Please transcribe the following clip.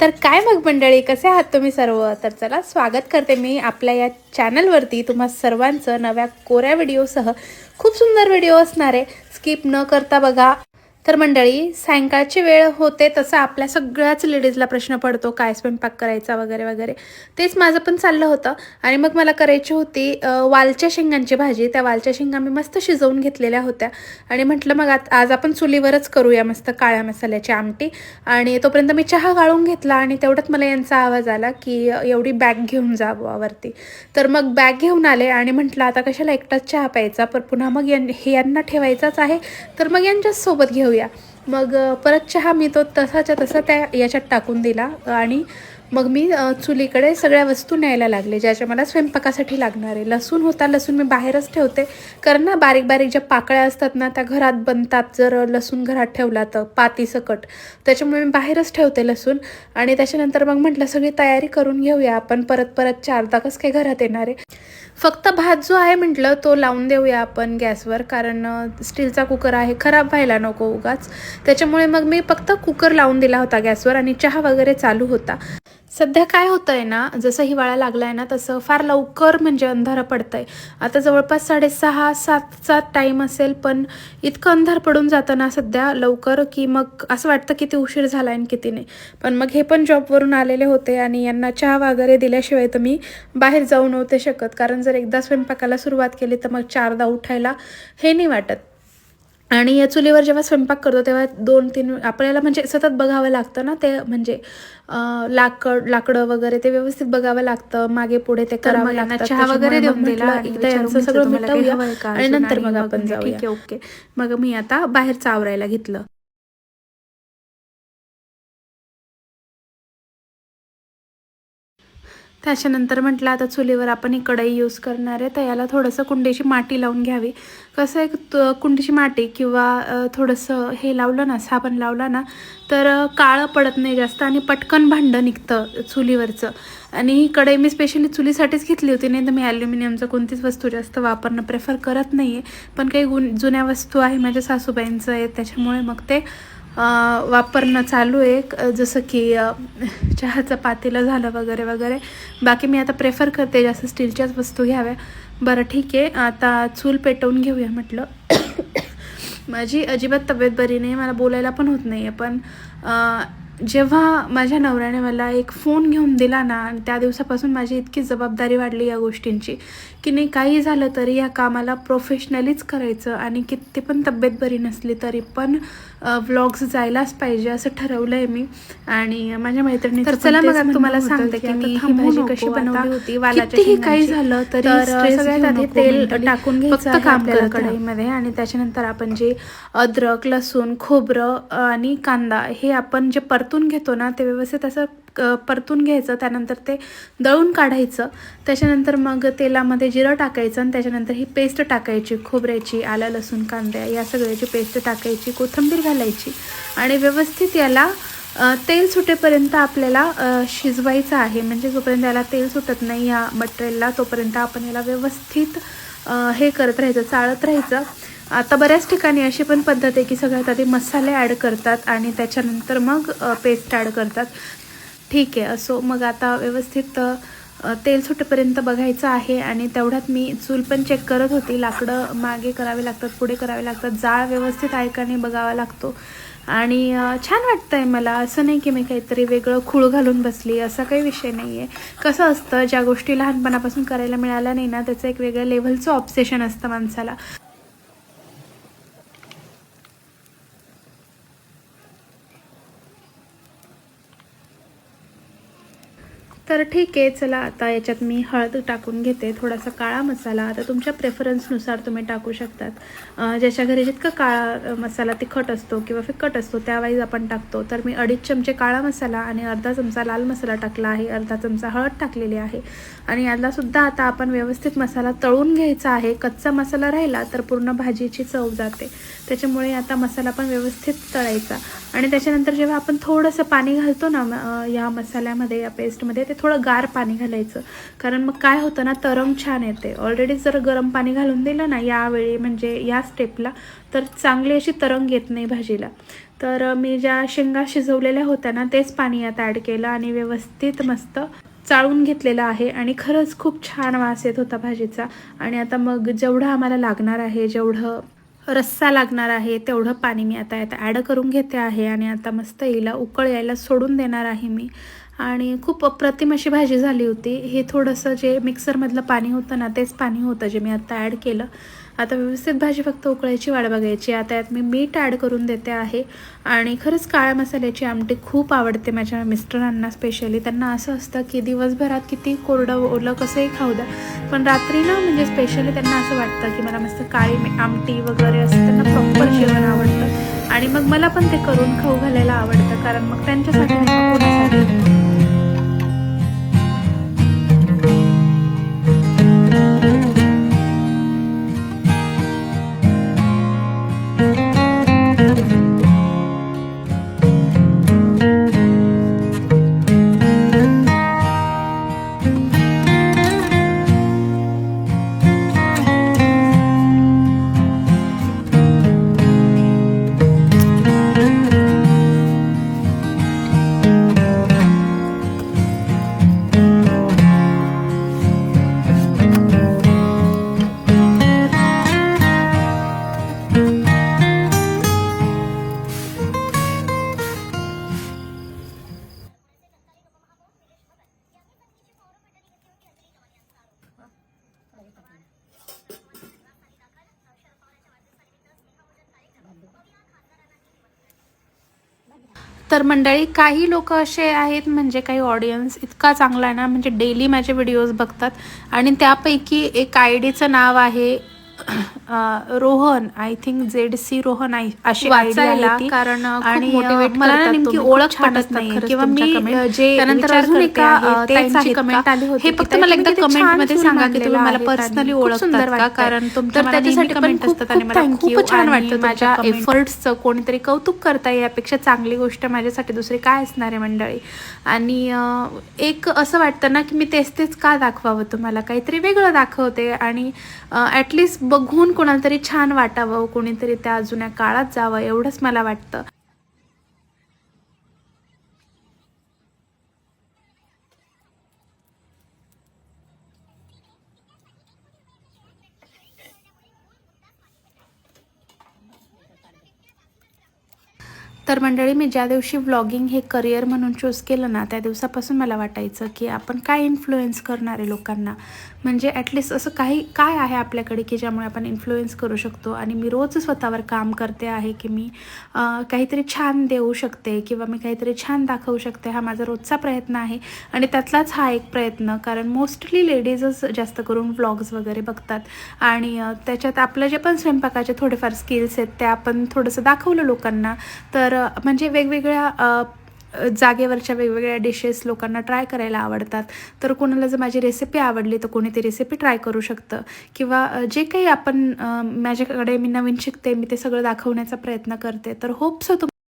तर काय मग मंडळी कसे आहात तुम्ही सर्व? तर चला स्वागत करते मी आपल्या या चॅनलवरती तुम्हा सर्वांचं नव्या कोऱ्या व्हिडिओसह खूप सुंदर व्हिडिओ असणार आहे. स्किप न करता बघा. तर मंडळी सायंकाळची वेळ होते तसं आपल्या सगळ्याच लेडीजला प्रश्न पडतो काय स्वयंपाक करायचा वगैरे वगैरे. तेच माझं पण चाललं होतं. आणि मग मला करायची होती वालच्या शेंगांची भाजी. त्या वालच्या शेंगा मी मस्त शिजवून घेतलेल्या होत्या. आणि म्हटलं मग आज आपण चुलीवरच करूया मस्त काळ्या मसाल्याची आमटी. आणि तोपर्यंत मी चहा गाळून घेतला आणि तेवढ्यात मला यांचा आवाज आला की एवढी बॅग घेऊन जा वरती. तर मग बॅग घेऊन आले आणि म्हटलं आता कशाला एकटाच चहा प्यायचा? पण पुन्हा मग यां हे यांना ठेवायचाच आहे. तर मग यांच्याच सोबत घेऊया. मग परत चहा मी तो तसाच्या तसा त्या याच्यात टाकून दिला. आणि मग मी चुलीकडे सगळ्या वस्तू न्यायला लागले ज्याच्या मला स्वयंपाकासाठी लागणार आहे. लसूण होता लसूण मी बाहेरच ठेवते. कारण ना बारीक बारीक ज्या पाकळ्या असतात ना त्या घरात बनतात. जर लसूण घरात ठेवला तर पाती सकट. त्याच्यामुळे मी बाहेरच ठेवते लसूण. आणि त्याच्यानंतर मग म्हटलं सगळी तयारी करून घेऊया. आपण परत परत चारदा कसं काय घरात येणार आहे. फक्त भात जो आहे म्हटलं तो लावून देऊया आपण गॅसवर. कारण स्टीलचा कुकर आहे खराब व्हायला नको उगाच. त्याच्यामुळे मग मी फक्त कुकर लावून दिला होता गॅसवर आणि चहा वगैरे चालू होता. सध्या काय होतं आहे ना जसं हिवाळा लागला आहे ना तसं फार लवकर म्हणजे अंधारं पडतं आहे आता जवळपास साडेसहा सातचा टाईम असेल पण इतकं अंधार पडून जातं ना सध्या लवकर की मग असं वाटतं किती उशीर झाला आहे आणि किती नाही. पण मग हे पण जॉबवरून आलेले होते आणि यांना चहा वगैरे दिल्याशिवाय तर मी बाहेर जाऊ नव्हते शकत. कारण जर एकदा स्वयंपाकाला सुरुवात केली तर मग चारदा उठायला हे नाही वाटत. आणि या चुलीवर जेव्हा स्वयंपाक करतो तेव्हा दोन तीन आपल्याला म्हणजे सतत बघावं लागतं ना ते म्हणजे लाकड लाकडं वगैरे ते व्यवस्थित बघावं लागतं मागे पुढे ते करावं लागतं चहा वगैरे देऊन दिला एकदा यांचं घेतलं सगळं मिटवूया आणि नंतर मग आपण म्हणजे जाऊया. ठीक आहे, ओके. मग मी आता बाहेरचं आवरायला घेतलं. त्याच्यानंतर म्हटलं आता चुलीवर आपण ही कढई यूज करणार आहे तर याला थोडंसं कुंडीची माती लावून घ्यावी. कसं आहे त- कुंडीची माती किंवा थोडंसं हे लावलं ना साबण लावला ना तर काळं पडत नाही जास्त आणि पटकन भांडं निघतं चुलीवरचं. आणि ही कढई मी स्पेशली चुलीसाठीच घेतली होती नाही तर मी ॲल्युमिनियमचं कोणतीच वस्तू जास्त वापरणं प्रेफर करत नाही आहे पण काही गुण जुन्या वस्तू आहे माझ्या सासूबाईंचं आहे त्याच्यामुळे मग ते वापरणं चालू आहे. जसं की चहाचं पातेलं झालं वगैरे वगैरे. बाकी मी आता प्रेफर करते जास्त स्टीलच्याच वस्तू घ्याव्या. बरं ठीक आहे. आता चूल पेटवून घेऊया म्हटलं. माझी अजिबात तब्येत बरी नाही. मला बोलायला पण होत नाही आहे पण जेव्हा माझ्या नवऱ्याने मला एक फोन घेऊन दिला ना आणि त्या दिवसापासून माझी इतकी जबाबदारी वाढली या गोष्टींची की नाही काही झालं तरी या कामाला प्रोफेशनलीच करायचं आणि किती पण तब्येत बरी नसली तरी पण व्लॉग्स जायलाच पाहिजे असं ठरवलं आहे मी आणि माझ्या मैत्रिणी तर चला मग तुम्हाला सांगते की मी ही भाजी कशी बनवली होती कितीही काही. झालं तरी सगळ्यात आधी तेल. टाकून घ्यायचं काम. कढईमध्ये आणि त्याच्यानंतर आपण जे अद्रक लसूण खोबरं आणि कांदा हे आपण जे परतून घेतो ना ते व्यवस्थित असं क- परतून घ्यायचं त्यानंतर ते दळून काढायचं. त्याच्यानंतर मग तेलामध्ये जिरं टाकायचं आणि त्याच्यानंतर ही पेस्ट टाकायची खोबऱ्याची आलं लसूण कांद्या या सगळ्याची पेस्ट टाकायची कोथिंबीर घालायची आणि व्यवस्थित याला तेल सुटेपर्यंत आपल्याला शिजवायचं आहे. म्हणजे जोपर्यंत याला तेल सुटत नाही या मटेरियलला तोपर्यंत आपण याला व्यवस्थित हे करत राहायचं चाळत राहायचं. आता बऱ्याच ठिकाणी अशी पण पद्धत आहे की सगळ्यात आधी मसाले ॲड करतात आणि त्याच्यानंतर मग पेस्ट ॲड करतात. ठीक आहे असो मग आता व्यवस्थित तेल सुटेपर्यंत बघायचं आहे आणि तेवढ्यात मी चूल पण चेक करत होती. लाकडं मागे करावे लागतात पुढे करावे लागतात. जाळ व्यवस्थित आहे का नाही बघावा लागतो. आणि छान छान वाटतंय मला. असं नाही की मी काहीतरी वेगळं खूळ घालून बसली असा काही विषय नाही आहे कसं असतं ज्या गोष्टी लहानपणापासून करायला मिळाल्या नाही ना त्याचं एक वेगळं लेव्हलचं ऑब्सेशन असतं माणसाला. तर ठीक आहे चला आता याच्यात मी हळद टाकून घेते थोडासा काळा मसाला. आता तुमच्या प्रेफरन्सनुसार तुम्ही टाकू शकतात. ज्याच्या घरी जितका काळा मसाला तिखट असतो किंवा फिकट असतो त्यावाईज आपण टाकतो. तर मी अडीच चमचे काळा मसाला आणि अर्धा चमचा लाल मसाला टाकला आहे. अर्धा चमचा हळद टाकलेली आहे. आणि यालासुद्धा आता आपण व्यवस्थित मसाला तळून घ्यायचा आहे. कच्चा मसाला राहिला तर पूर्ण भाजीची चव जाते. त्याच्यामुळे आता मसाला पण व्यवस्थित तळायचा. आणि त्याच्यानंतर जेव्हा आपण थोडंसं पाणी घालतो ना या मसाल्यामध्ये या पेस्टमध्ये ते थोडं गार पाणी घालायचं. कारण मग काय होतं ना तरंग छान येते. ऑलरेडी जर गरम पाणी घालून दिलं ना यावेळी म्हणजे या स्टेपला तर चांगली अशी तरंग येत नाही भाजीला. तर मी ज्या शेंगा शिजवलेल्या होत्या ना तेच पाणी यात ॲड केलं आणि व्यवस्थित मस्त चाळून घेतलेलं आहे. आणि खरंच खूप छान वास येत होता भाजीचा. आणि आता मग जेवढं आम्हाला लागणार आहे जेवढं रस्सा लागणार आहे तेवढं पाणी मी आता यात ॲड करून घेते आहे. आणि आता मस्त हिला उकळ यायला सोडून देणार आहे मी. आणि खूप अप्रतिम अशी भाजी झाली होती. हे थोडंसं जे मिक्सरमधलं पाणी होतं ना तेच पाणी होतं जे मी आता ॲड केलं. आता व्यवस्थित भाजी फक्त उकळायची वाट बघायची. आता यात मी मीठ ॲड करून देते आहे. आणि खरंच काळ्या मसाल्याची आमटी खूप आवडते माझ्या मिस्टरांना स्पेशली त्यांना असं असतं की दिवसभरात किती कोरडं ओलं कसंही खाऊ द्या. पण रात्री ना म्हणजे स्पेशली त्यांना असं वाटतं की मला मस्त काळी आमटी वगैरे असं त्यांना प्रॉपर जेवण आवडतं. आणि मग मला पण ते करून खाऊ घालायला आवडतं. कारण मग त्यांच्यासाठी तर मंडळी काही लोक असे आहेत म्हणजे काही ऑडियन्स इतका चांगला आहे ना म्हणजे डेली माझे व्हिडिओज बघतात. आणि त्यापैकी एक आय डीचं नाव आहे Rohan I think Z C Rohan I अशी वाचायला. कारण, आणि मला नेमकी ओळख पटत नाही किंवा मी जे त्यानंतर अजून एका, आहे, अं, तेच ताईंची आहेत comment का? आली होती हे फक्त मला एकदा कमेंटमध्ये सूर सांगा की तुम्ही मला पर्सनली ओळखतात सुंदर का. कारण तुमच्या नेहमी त्याच्यासाठी कमेंट असतात आणि मला खूप छान वाटतं माझ्या एफर्ट्सचं कोणीतरी कौतुक करता यापेक्षा चांगली गोष्ट माझ्यासाठी दुसरी काय असणार आहे मंडळी? आणि एक असं वाटतं ना की मी तेच तेच का दाखवावं तुम्हाला? काहीतरी वेगळं दाखवते आणि ॲटलिस्ट बघून कोणाला तरी छान वाटावं कोणीतरी त्या जुन्या काळात जावं एवढंच मला वाटतं. तर मंडळी मी ज्या दिवशी व्लॉगिंग हे करिअर म्हणून चूज केलं ना त्या दिवसापासून मला वाटायचं की आपण काय इन्फ्लुएन्स करणार आहे लोकांना? म्हणजे ॲटलिस्ट असं काही काय आहे आपल्याकडे की ज्यामुळे आपण इन्फ्लुएन्स करू शकतो? आणि मी रोज स्वतःवर काम करते आहे की मी काहीतरी छान देऊ शकते किंवा मी काहीतरी छान दाखवू शकते हा माझा रोजचा प्रयत्न आहे. आणि त्यातलाच हा एक प्रयत्न कारण मोस्टली लेडीजच जास्त करून व्लॉग्स वगैरे बघतात. आणि त्याच्यात आपलं जे पण स्वयंपाकाचे थोडेफार स्किल्स आहेत ते आपण थोडंसं दाखवलं लोकांना. तर म्हणजे वेगवेगळ्या जागेवरच्या वेगवेगळ्या डिशेस लोकांना ट्राय करायला आवडतात. तर कोणाला जर माझी रेसिपी आवडली तर कोणी ती रेसिपी ट्राय करू शकतं. किंवा जे काही आपण माझ्याकडे मी नवीन शिकते मी ते सगळं दाखवण्याचा प्रयत्न करते. तर होप्स तुम